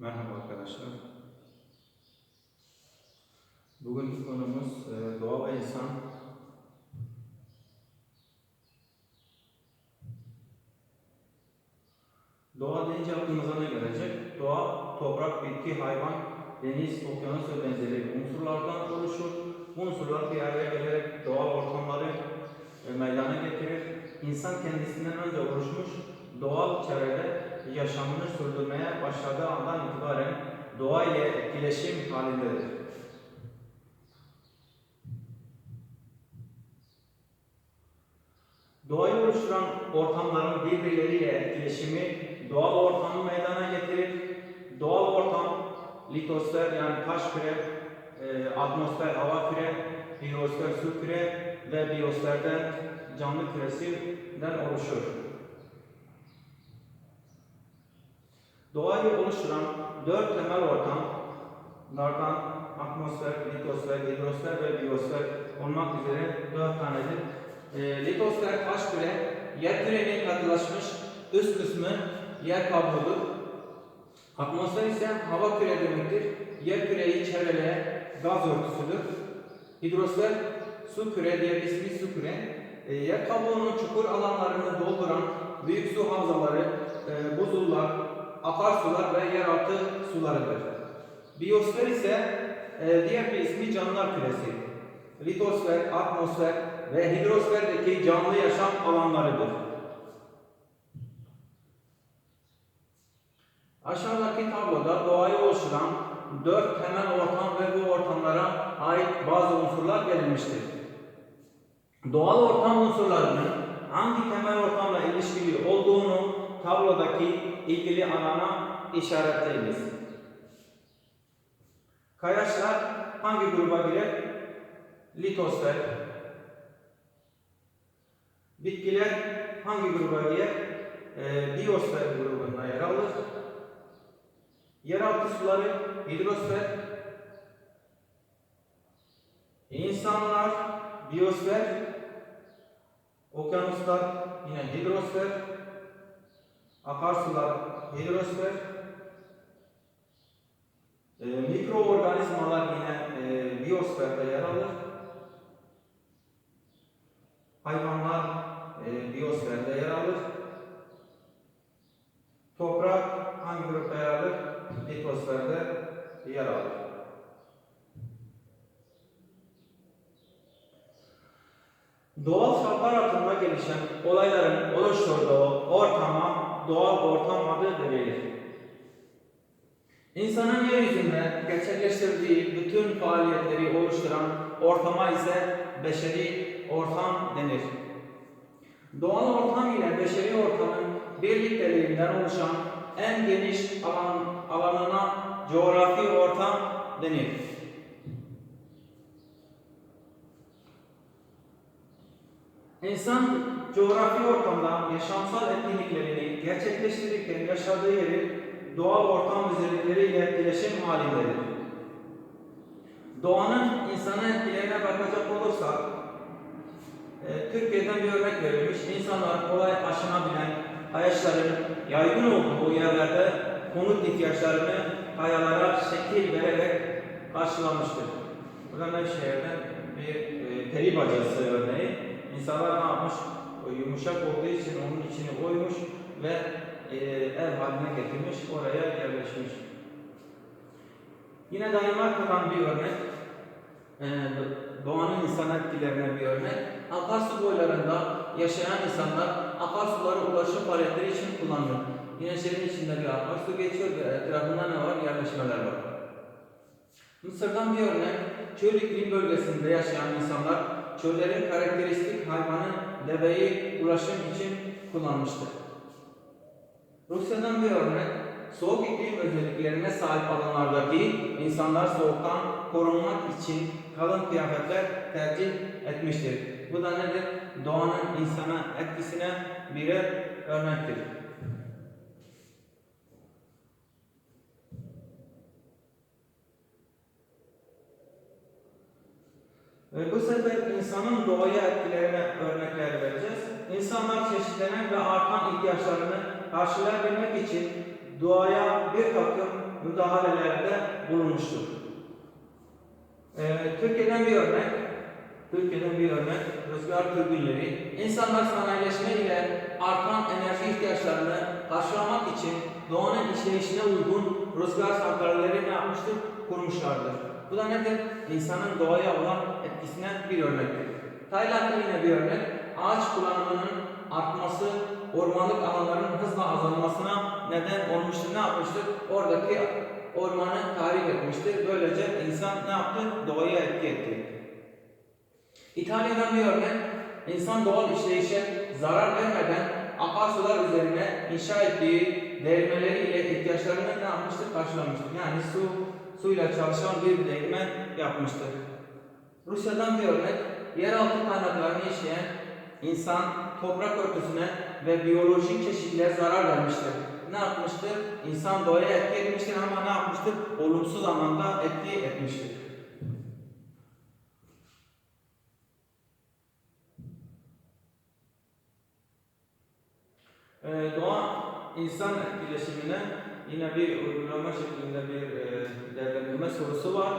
Merhaba arkadaşlar. Bugünkü konumuz e, doğa ve insan. Doğa deyince aklımıza ne gelecek? Doğa, toprak, bitki, hayvan, deniz, okyanus ve benzeri unsurlardan oluşur. Bu unsurlar bir araya gelerek doğal ortamları e, meydana getirir. İnsan kendisinden önce oluşmuş doğal çevrede yaşamını sürdürmeye başladığı andan itibaren doğa ile etkileşim halindedir. Doğayı oluşturan ortamların birbirleriyle etkileşimi doğal ortamı meydana getirir. Doğal ortam litosfer yani taş küre, e, atmosfer hava küre, biyosfer su küre ve biyosferden canlı küresinden oluşur. Doğayı oluşturan dört temel ortamlardan atmosfer, litosfer, hidrosfer ve biyosfer olmak üzere dört tanedir. E, litosfer taş küre, yer kürenin katılaşmış üst kısmı yer kabuğudur. Atmosfer ise hava küre demektir. Yer küreyi çevreleyen gaz örtüsüdür. Hidrosfer su küre diğer ismi su küre. E, yer kabuğunun çukur alanlarını dolduran büyük su havzaları, e, buzullar, akarsular ve yeraltı sularıdır. Biyosfer ise e, diğer bir ismi canlılar küresi. Litosfer, atmosfer ve hidrosferdeki canlı yaşam alanlarıdır. Aşağıdaki tabloda doğayı oluşturan dört temel ortam ve bu ortamlara ait bazı unsurlar verilmiştir. Doğal ortam unsurlarının hangi temel ortamla ilişkili olduğunu tablodaki ilgili alana işaretleyiniz. Kayaçlar hangi gruba girer? Litosfer. Bitkiler hangi gruba girer? Ee, biyosfer grubunda yer alır. Yeraltı suları hidrosfer. İnsanlar biyosfer. Okyanuslar yine hidrosfer. Akarsular hidrosfer. E, mikroorganizmalar yine e, biyosferde yer alır. Hayvanlar e, biyosferde yer alır. Toprak hangi grupta yer alır? Litosferde yer alır. Doğal şartlar altında gelişen olayların oluşturduğu ortama doğal ortam adı verilir. İnsanın yeryüzünde gerçekleştirdiği bütün faaliyetleri oluşturan ortama ise beşeri ortam denir. Doğal ortam ile beşeri ortamın birlikteliğinden oluşan en geniş alan, alanına coğrafi ortam denir. İnsan coğrafi ortamda yaşamsal etkinliklerini gerçekleştirirken yaşadığı yeri doğal ortam özellikleriyle etkileşim halindedir. Doğanın insana etkilerine bakacak olursak, e, Türkiye'den bir örnek verilmiş. İnsanlar kolay aşınabilen kayaçların yaygın olduğu yerlerde konut ihtiyaçlarını kayalara şekil vererek karşılamıştır. Burada Nevşehir'den bir e, peri bacası örneği. İnsanlar ne yapmış? Yumuşak olduğu için onun içine koymuş ve e, ev haline getirmiş, oraya yerleşmiş. Yine Danimarka'dan bir örnek, e, doğanın insan etkilerine bir örnek. Akarsu boylarında yaşayan insanlar akarsulara ulaşım faaliyetleri için kullanıyor. Yine şehrin içinde bir akarsu geçiyor ve etrafında ne var? Yerleşmeler var. Mısır'dan bir örnek, çöl iklim bölgesinde yaşayan insanlar çöllerin karakteristik hayvanı deveyi ulaşım için kullanmıştır. Rusya'dan bir örnek, soğuk iklim özelliklerine sahip alanlardaki insanlar soğuktan korunmak için kalın kıyafetler tercih etmiştir. Bu da nedir? Doğanın insana etkisine birer örnektir. Ve bu sefer insanın doğaya etkilerine örnekler vereceğiz. İnsanlar çeşitlenen ve artan ihtiyaçlarını karşılayabilmek için doğaya bir takım müdahalelerde bulunmuştur. Ee, Türkiye'den bir örnek, Türkiye'den bir örnek, rüzgar türbinleri. İnsanlar sanayileşme ile artan enerji ihtiyaçlarını karşılamak için doğanın işleyişine uygun rüzgar santralleri ne yapmıştır? Kurmuşlardır. Bu da nedir? İnsanın doğaya olan etkisine bir örnektir. Tayland'da yine bir örnek, ağaç kullanımının artması, ormanlık alanların hızla azalmasına neden olmuştur. Ne yapmıştır? Oradaki ormanı tahrip etmiştir. Böylece insan ne yaptı? Doğaya etki etti. İtalya'dan bir örnek, insan doğal işleyişe zarar vermeden akarsular üzerine inşa ettiği değirmeleriyle ihtiyaçlarını ne yapmıştır? Karşılamıştır. Yani su, suyla çalışan bir değirmen yapmıştır. Rusya'dan bir örnek, yeraltı kaynaklarını işleyen insan toprak örtüsüne ve biyolojik çeşitliliğe zarar vermiştir. Ne yapmıştır? İnsan doğaya etki etmiştir ama ne yapmıştır? Olumsuz anlamda etki etmiştir. Ee, doğa insan etkileşimine yine bir uygulama şeklinde bir e, değerlendirme sorusu var.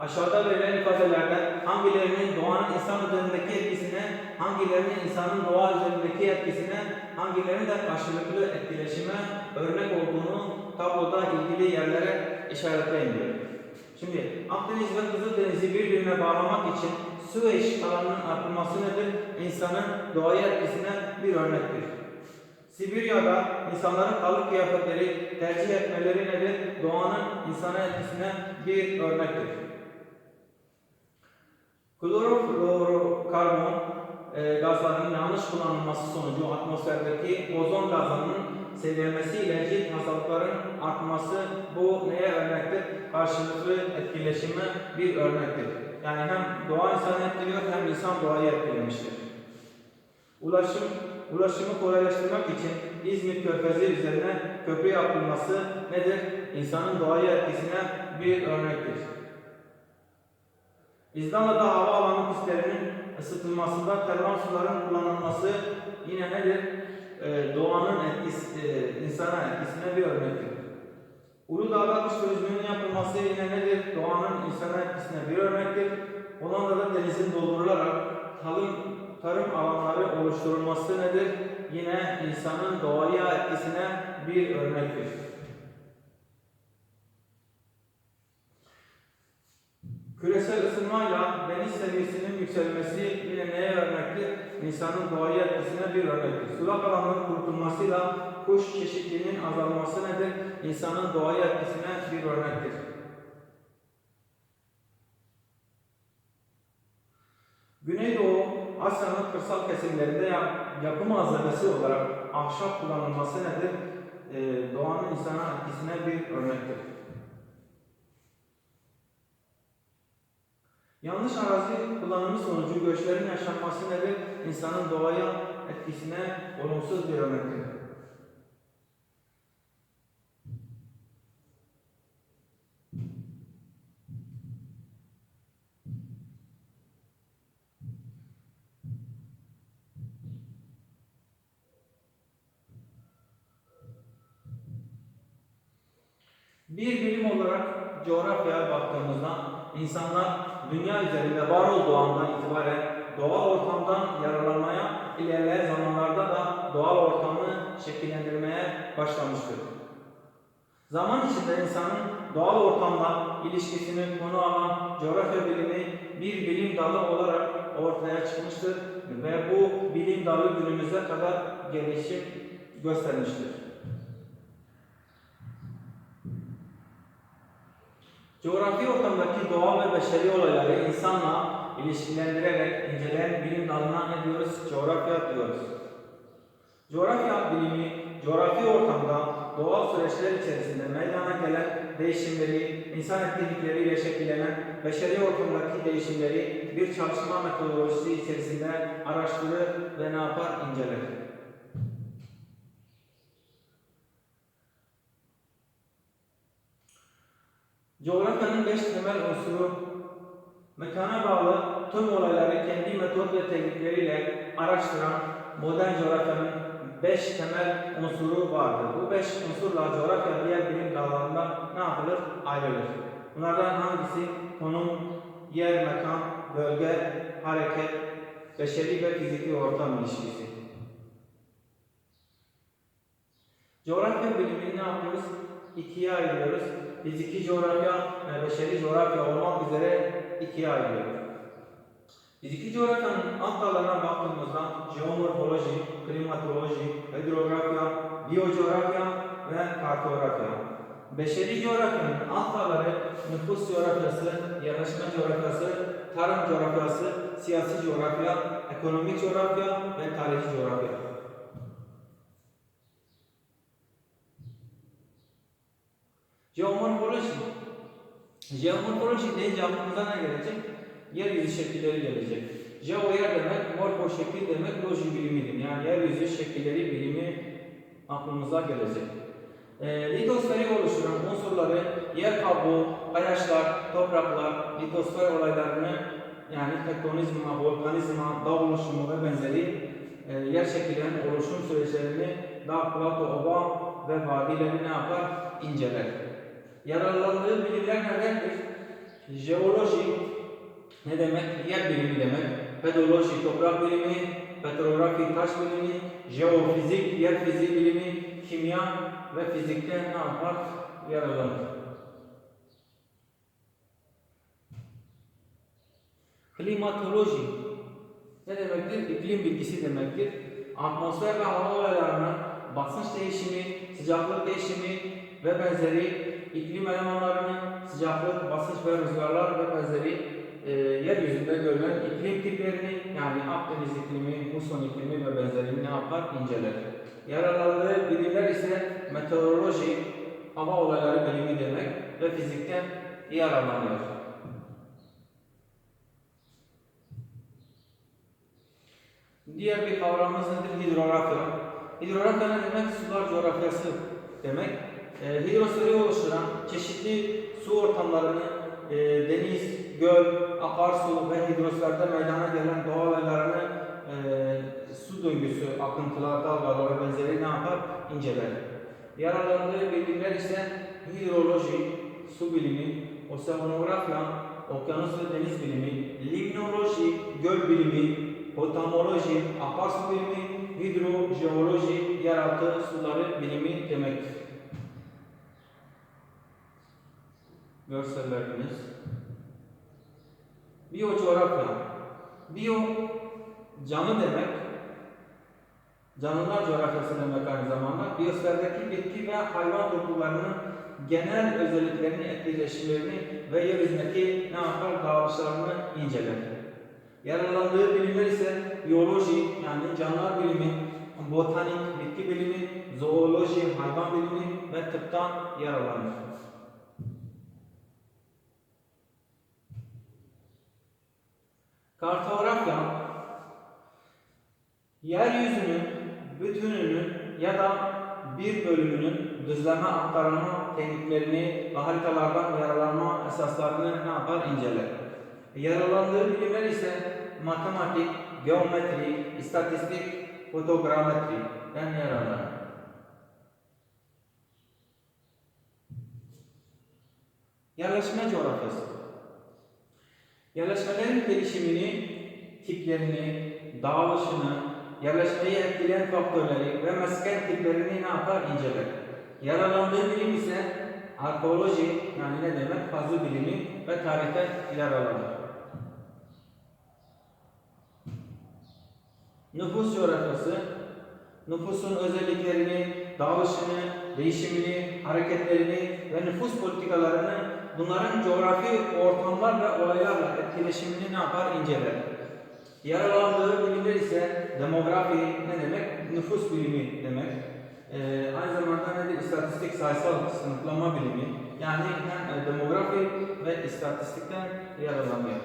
Aşağıda verilen ifadelerden hangilerinin doğanın insan üzerindeki etkisine, hangilerinin insanın doğa üzerindeki etkisine, hangilerinin de karşılıklı etkileşime örnek olduğunu tabloda ilgili yerlere işaretleyin diyor. Şimdi Akdeniz ve Kızıldeniz'i birbirine bağlamak için Süveyş kanalının artması nedir? İnsanın doğaya etkisine bir örnektir. Sibirya'da insanların kalıp kıyafetleri tercih etmeleri nedir? Doğanın insana etkisine bir örnektir. Kloroflorokarbon e, gazlarının yanlış kullanılması sonucu atmosferdeki ozon gazının sevilmesiyle cilt hastalıkların artması bu neye örnektir? Karşılıklı etkileşime bir örnektir. Yani hem doğa insanı etkiliyor hem insan doğayı etkilemiştir. Ulaşım Ulaşımı kolaylaştırmak için İzmit Körfezi üzerine köprü yapılması nedir? İnsanın doğaya etkisine bir örnektir. İzlanda'da havaalanı pistlerinin ısıtılmasında termal suların kullanılması yine nedir? Ee, doğanın etkisi, e, insana etkisine bir örnektir. Uludağ'da kış turizminin yapılması yine nedir? Doğanın insana etkisine bir örnektir. Hollanda'da denizin doldurularak tarım, tarım oluşturulması nedir? Yine insanın doğaya etkisine bir örnektir. Küresel ısınmayla deniz seviyesinin yükselmesi yine neye örnektir? İnsanın doğaya etkisine bir örnektir. Sulak alanların kurutulmasıyla kuş çeşitliliğinin azalması nedir? İnsanın doğaya etkisine bir örnektir. Güneydoğu Asya'nın kırsal kesimlerinde yap, yapı malzemesi olarak ahşap kullanılması nedir? Ee, doğanın insana etkisine bir örnektir. Yanlış arazi kullanımı sonucu göçlerin yaşanması nedir? İnsanın doğaya etkisine olumsuz bir örnektir. Bir bilim olarak coğrafyaya baktığımızda insanlar dünya üzerinde var olduğu andan itibaren doğal ortamdan yararlanmaya, ilerleyen zamanlarda da doğal ortamı şekillendirmeye başlamıştır. Zaman içinde insanın doğal ortamla ilişkisini konu alan coğrafya bilimi bir bilim dalı olarak ortaya çıkmıştır ve bu bilim dalı günümüze kadar gelişim göstermiştir. Coğrafi ortamdaki doğal ve beşeri olayları insanla ilişkilendirerek inceleyen bilim dalına ne diyoruz? Coğrafya diyoruz. Coğrafya bilimi, coğrafi ortamda doğal süreçler içerisinde meydana gelen değişimleri, insan etkinlikleriyle şekillenen beşeri ortamdaki değişimleri bir çalışma metodolojisi içerisinde araştırır ve ne yapar? İnceler. Coğrafyanın beş temel unsuru mekana bağlı tüm olayları kendi metot ve teknikleriyle araştıran modern coğrafyanın 5 temel unsuru vardır. Bu 5 unsurla coğrafya diğer bilim dallarında ne yapılır? Ayrılır. Bunlardan hangisi? Konum, yer, mekan, bölge, hareket, beşeri ve fiziki ortam ilişkisi. Coğrafya bilimini ne yapıyoruz? İkiye ayırıyoruz. Fiziki coğrafya, e, beşeri coğrafya olmak üzere ikiye ayırıyoruz. Fiziki coğrafyanın alt dallarına baktığımızda jeomorfoloji, klimatoloji, hidrografya, biyocoğrafya ve kartografya. Beşeri coğrafyanın alt dalları nüfus coğrafyası, yerleşme coğrafyası, tarım coğrafyası, siyasi coğrafya, ekonomik coğrafya ve tarihi coğrafya. Jeomorfoloji. Jeomorfoloji deyince aklımıza ne gelecek? Yeryüzü şekilleri gelecek. Jeo yer demek, morfo şekil demek, loji bilimidir. Yani yeryüzü şekilleri bilimi aklımıza gelecek. E, litosferi oluşturan unsurları yer kabuğu, ayaşlar, topraklar, litosfer olaylarını yani tektonizma, volkanizma, dağ oluşumu ve benzeri e, yer şekillerinin oluşum süreçlerini dağ, plato, ova ve vadileri ne yapar? İnceler. Yararlandığı bilimler nelerdir? Jeoloji ne demek? Yer bilimi demek. Pedoloji toprak bilimi, petrografi taş bilimi, jeofizik yer fiziği bilimi, kimya ve fizikte ne yapar? Yararlanır. Klimatoloji ne demektir? İklim bilgisi demektir. Atmosfer ve hava olaylarının basınç değişimi, sıcaklık değişimi ve benzeri iklim elemanlarının sıcaklık, basınç ve rüzgarlar ve benzeri e, yeryüzünde görülen iklim tiplerini yani Akdeniz iklimi, muson iklimi ve benzerini ne yapar? inceler. Yararlandığı bilimler ise meteoroloji, hava olayları bilimi demek ve fizikten yararlanıyor. Diğer bir kavramımız nedir? Hidrografya. Hidrografya ne demek? Sular coğrafyası demek. E, hidrosferi oluşturan çeşitli su ortamlarını e, deniz, göl, akarsu ve hidrosferde meydana gelen doğa olaylarını e, su döngüsü, akıntılar, dalgalar ve benzeri ne yapar? İnceler. Yararlandığı bilimler ise hidroloji, su bilimi, oseanografya, okyanus ve deniz bilimi, limnoloji, göl bilimi, potamoloji, akarsu bilimi, hidrojeoloji, yeraltı suları bilimi demektir. Görsellerimiz. Biyocoğrafya. Biyo canlı demek. Canlılar coğrafyası demek aynı zamanda. Biyosferdeki bitki ve hayvan topluluklarının genel özelliklerini, etkileşimlerini ve yeryüzündeki ne yapar dağılışlarını inceler. Yararlandığı bilimler ise biyoloji yani canlılar bilimi, botanik, bitki bilimi, zooloji, hayvan bilimi ve tıptan yararlanır. Kartografya, yeryüzünün bütününün ya da bir bölümünün düzleme aktarma tekniklerini ve haritalardan yararlanma esaslarını ne yapar? inceler. Yararlandığı bilimler ise matematik, geometri, istatistik, fotogrametriden yararlanır. Yerleşme coğrafyası. Yerleşmelerin gelişimini, tiplerini, dağılışını, yerleşmeyi etkileyen faktörleri ve mesken tiplerini ne yapar? inceler. Yararlandığı bilim ise arkeoloji yani ne demek? Kazı bilimi ve tarihten yararlanır. Nüfus coğrafyası, nüfusun özelliklerini, dağılışını, değişimini, hareketlerini ve nüfus politikalarını bunların coğrafi ortamlar ve olaylarla etkileşimini ne yapar? inceler. Yararlandığı bilimler ise demografi ne demek? Nüfus bilimi demek. Ee, aynı zamanda nedir? İstatistik, sayısal sınıflama bilimi. Yani hem e, demografi ve istatistikten yararlanıyor.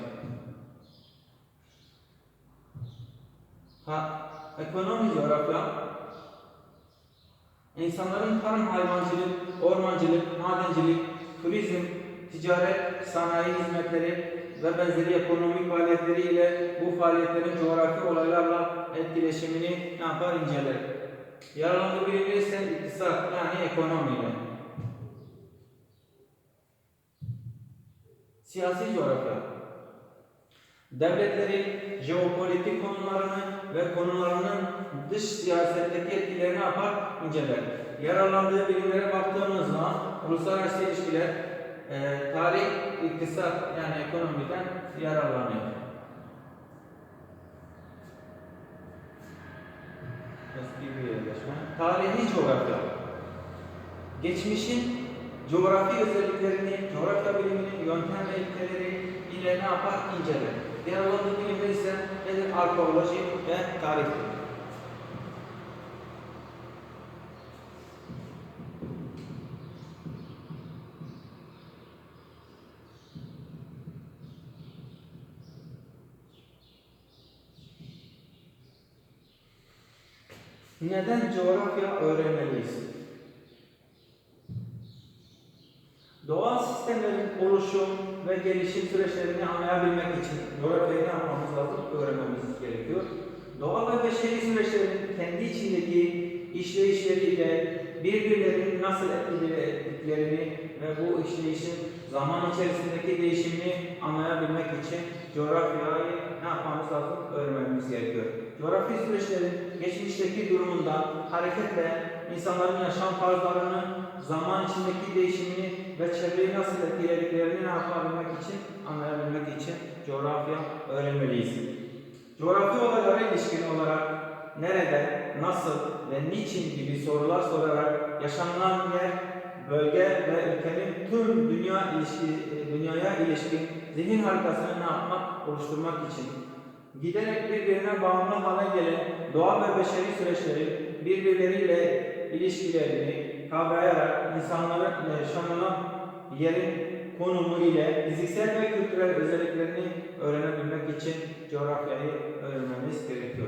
Ha, ekonomi coğrafya insanların tarım, hayvancılık, ormancılık, madencilik, turizm, ticaret, sanayi hizmetleri ve benzeri ekonomik faaliyetleri ile bu faaliyetlerin coğrafi olaylarla etkileşimini ne yapar inceler. Yararlandığı bilimler ise iktisat yani ekonomiyle. Siyasi coğrafya. Devletlerin jeopolitik konularını ve konularının dış siyasetteki etkilerini yapar, inceler. Yararlandığı bilimlere baktığımızda uluslararası ilişkiler, e, tarih, iktisat yani ekonomiden yararlanıyor. Eski bir yerleşme. Tarihi coğrafya. Geçmişin coğrafi özelliklerini, coğrafya biliminin yöntem ve ilkeleri ile ne yapar? İnceler. Diğer alanlı bilimler ise nedir? Arkeoloji ve tarihtir. Neden coğrafya öğrenmeliyiz? Doğal sistemlerin oluşum ve gelişim süreçlerini anlayabilmek için coğrafyayı ne yapmamız lazım? Öğrenmemiz gerekiyor. Doğal ve beşeri süreçlerin kendi içindeki işleyişleriyle birbirlerini nasıl etkilediklerini ve bu işleyişin zaman içerisindeki değişimini anlayabilmek için coğrafyayı ne yapmamız lazım? Öğrenmemiz gerekiyor. Coğrafi süreçlerin geçmişteki durumundan hareketle insanların yaşam tarzlarını, zaman içindeki değişimini ve çevreyi nasıl etkilediklerini yapabilmek için, anlayabilmek için coğrafya öğrenmeliyiz. Coğrafi olaylara ilişkin olarak nerede, nasıl ve niçin gibi sorular sorarak yaşanılan yer, bölge ve ülkenin tüm dünya ilişki, dünyaya ilişkin zihin haritasını ne yapmak, oluşturmak için giderek birbirine bağımlı hale gelen doğal ve beşeri süreçlerin birbirleriyle ilişkilerini kavrayarak insanların yaşanılan yerin konumu ile fiziksel ve kültürel özelliklerini öğrenebilmek için coğrafyayı öğrenmemiz gerekiyor.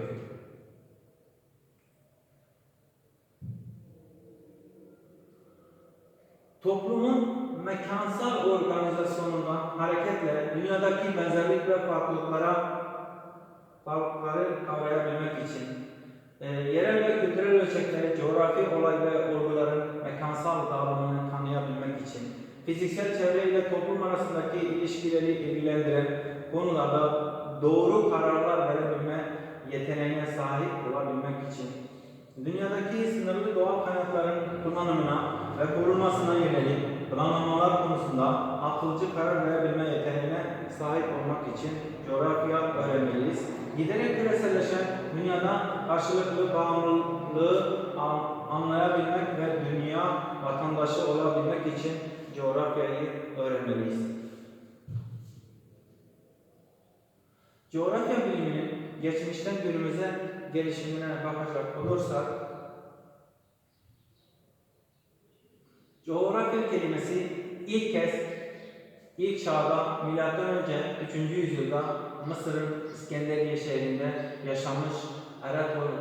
Toplumun mekansal organizasyonundan hareketle dünyadaki benzerlik ve farklılıklara farklılıkları kavrayabilmek için e, yerel ve kültürel ölçekleri, coğrafi olay ve olguların mekansal dağılımını tanıyabilmek için fiziksel çevre ile toplum arasındaki ilişkileri ilgilendiren konularda doğru kararlar verebilme yeteneğine sahip olabilmek için dünyadaki sınırlı doğal kaynakların kullanımına ve korunmasına yönelik planlamalar konusunda akılcı karar verebilme yeteneğine sahip olmak için coğrafya öğrenmeliyiz. Giderek küreselleşen dünyada karşılıklı bağımlılığı an- anlayabilmek ve dünya vatandaşı olabilmek için coğrafyayı öğrenmeliyiz. Coğrafya biliminin geçmişten günümüze gelişimine bakacak olursak, coğrafya kelimesi ilk kez ilk çağda milattan önce 3. yüzyılda Mısır'ın İskenderiye şehrinde yaşamış Erato-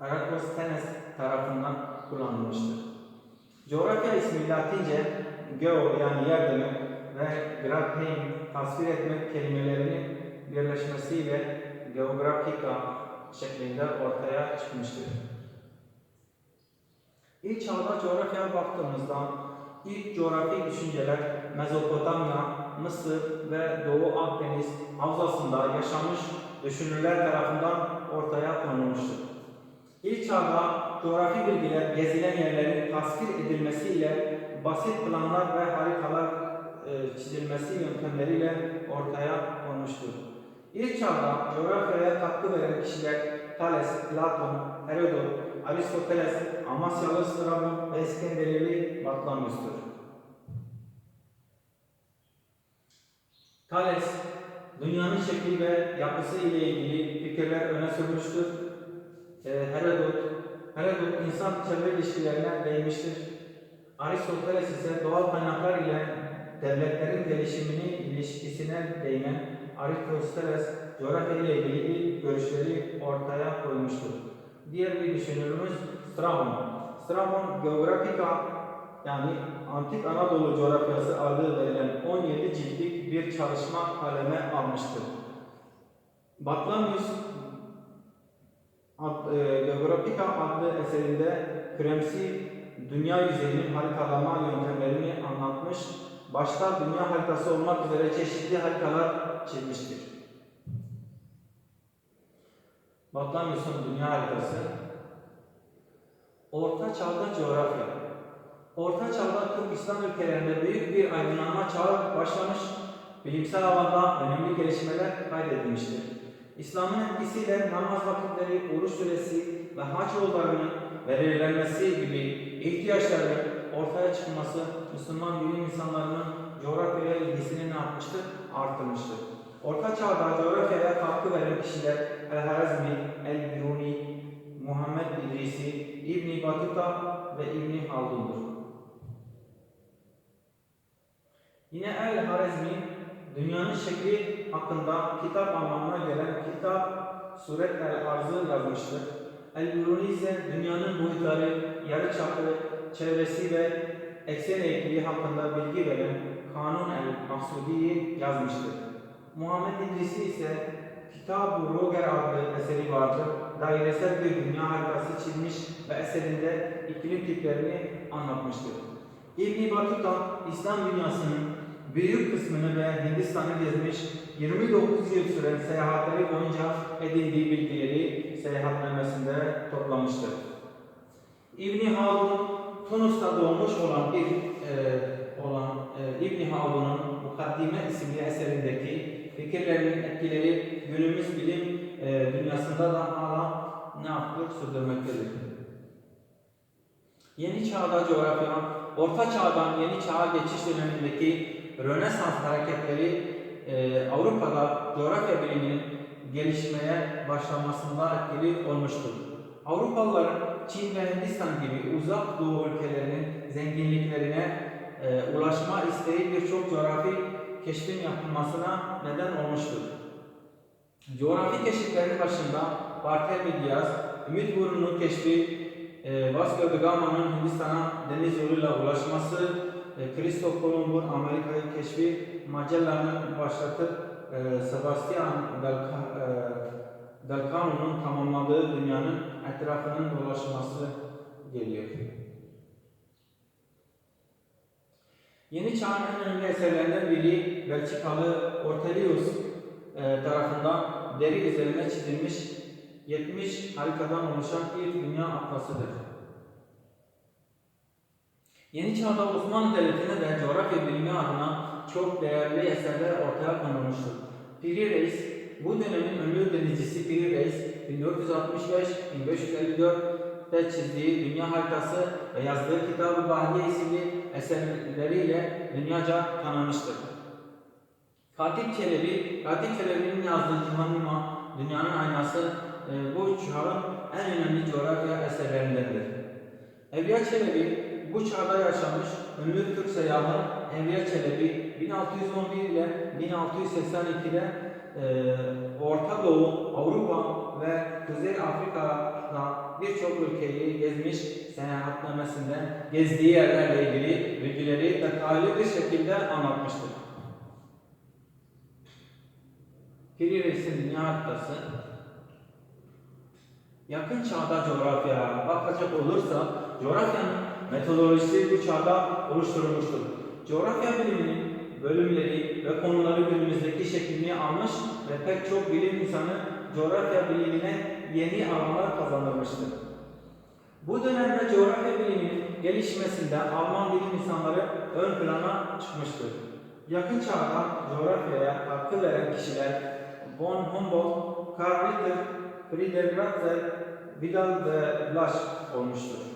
Eratosthenes tarafından kullanılmıştır. Coğrafya ismi Latince geo yani yer demek ve graphein tasvir etmek kelimelerinin birleşmesiyle geografika şeklinde ortaya çıkmıştır. İlk çağda coğrafyaya baktığımızda ilk coğrafi düşünceler Mezopotamya, Mısır ve Doğu Akdeniz havzasında yaşamış düşünürler tarafından ortaya konulmuştur. İlk çağda coğrafi bilgiler gezilen yerlerin tasvir edilmesiyle basit planlar ve haritalar e, çizilmesi yöntemleriyle ortaya konmuştur. İlk çağda coğrafyaya katkı veren kişiler Thales, Platon, Herodot, Aristoteles, Amasyalı Strabon ve İskenderiyeli Batlamyus'tur. Thales, dünyanın şekli ve yapısı ile ilgili fikirler öne sürmüştür. Ee, Herodot, Herodot insan çevre ilişkilerine değinmiştir. Aristoteles ise doğal kaynaklar ile devletlerin gelişimini ilişkisine değinen Aristoteles coğrafya ile ilgili görüşleri ortaya koymuştur. Diğer bir düşünürümüz Strabon. Strabon Geografika yani Antik Anadolu coğrafyası adı verilen 17 ciltlik bir çalışma kaleme almıştır. Batlamyus ad, e, Geografika adlı eserinde kremsi dünya yüzeyinin haritalama yöntemlerini anlatmış, başta dünya haritası olmak üzere çeşitli haritalar çizmiştir. Batlamyus'un dünya haritası Orta Çağ'da coğrafya Orta Çağ'da Türk İslam ülkelerinde büyük bir aydınlanma çağı başlamış, bilimsel alanda önemli gelişmeler kaydedilmiştir. İslam'ın etkisiyle namaz vakitleri, oruç süresi ve hac yollarının belirlenmesi gibi ihtiyaçların ortaya çıkması Müslüman bilim insanlarının coğrafyaya ilgisini ne yapmıştır? Arttırmıştır. Orta Çağ'da coğrafyaya katkı veren kişiler El-Harazmi, El-Biruni, Muhammed İdrisi, İbni Batuta ve İbni Haldun'dur. Yine El-Harazmi, dünyanın şekli hakkında kitap anlamına gelen kitap Suret el-Arz'ı yazmıştır. El-Biruni ise dünyanın boyutları, yarıçapı, çevresi ve eksen eğikliği hakkında bilgi veren Kanun el-Mahsudi'yi yazmıştır. Muhammed İdrisi ise Kitab-ı Roger adlı eseri vardır. Dairesel bir dünya haritası çizmiş ve eserinde iklim tiplerini anlatmıştır. İbn Battuta, İslam dünyasının büyük kısmını ve Hindistan'ı gezmiş, 29 yıl süren seyahatleri boyunca edindiği bilgileri seyahatnamesinde toplamıştır. İbn Haldun, Tunus'ta doğmuş olan bir e, olan e, İbn Haldun'un Mukaddime isimli eserindeki fikirlerinin etkileri günümüz bilim e, dünyasında da hala ne yapıyor? Sürdürmektedir. Yeni çağda coğrafya, Orta Çağ'dan Yeni Çağ'a geçiş dönemindeki Rönesans hareketleri e, Avrupa'da coğrafya biliminin gelişmeye başlamasında etkili olmuştur. Avrupalıların Çin ve Hindistan gibi uzak doğu ülkelerinin zenginliklerine e, ulaşma isteği birçok coğrafi keşfin yapılmasına neden olmuştur. Coğrafi keşiflerin başında Barthelme Diaz, Ümit Burnu'nun keşfi, e, Vasco da Gama'nın Hindistan'a deniz yoluyla ulaşması, e, Christoph Kolomb'un Amerika'yı keşfi, Magellan'ın başlatıp e, Sebastian Delca- e, Delcano'nun tamamladığı dünyanın etrafının dolaşması geliyor. Yeni Çağ'ın en önemli eserlerinden biri Belçikalı Ortelius e, tarafından deri üzerine çizilmiş 70 harikadan oluşan bir dünya atlasıdır. Yeni Çağ'da Osmanlı Devleti'ne de coğrafya bilimi adına çok değerli eserler ortaya konulmuştur. Piri Reis, bu dönemin ünlü denizcisi Piri Reis, 1465-1554'te çizdiği dünya haritası ve yazdığı Kitab-ı Bahiye isimli eserleriyle dünyaca tanınmıştır. Katip Çelebi, Katip Çelebi'nin yazdığı Cihanima, Dünyanın Aynası e, bu çağın en önemli coğrafya eserlerindendir. Evliya Çelebi bu çağda yaşamış ünlü Türk seyyahı Evliya Çelebi 1611 ile 1682'de e, Orta Doğu, Avrupa ve Kuzey Afrika'da birçok ülkeyi gezmiş seyahatnamesinde gezdiği yerlerle ilgili bilgileri detaylı bir şekilde anlatmıştır. Piri Reis'in Dünya Haritası Yakın çağda coğrafyaya bakacak olursa coğrafyanın metodolojisi bu çağda oluşturulmuştur. Coğrafya biliminin bölümleri ve konuları günümüzdeki şeklini almış ve pek çok bilim insanı coğrafya bilimine yeni alanlar kazandırmıştır. Bu dönemde coğrafya biliminin gelişmesinde Alman bilim insanları ön plana çıkmıştır. Yakın çağda coğrafyaya katkı veren kişiler von Humboldt, Karl Ritter, Friedrich Ratzel, Vidal de Blas olmuştur.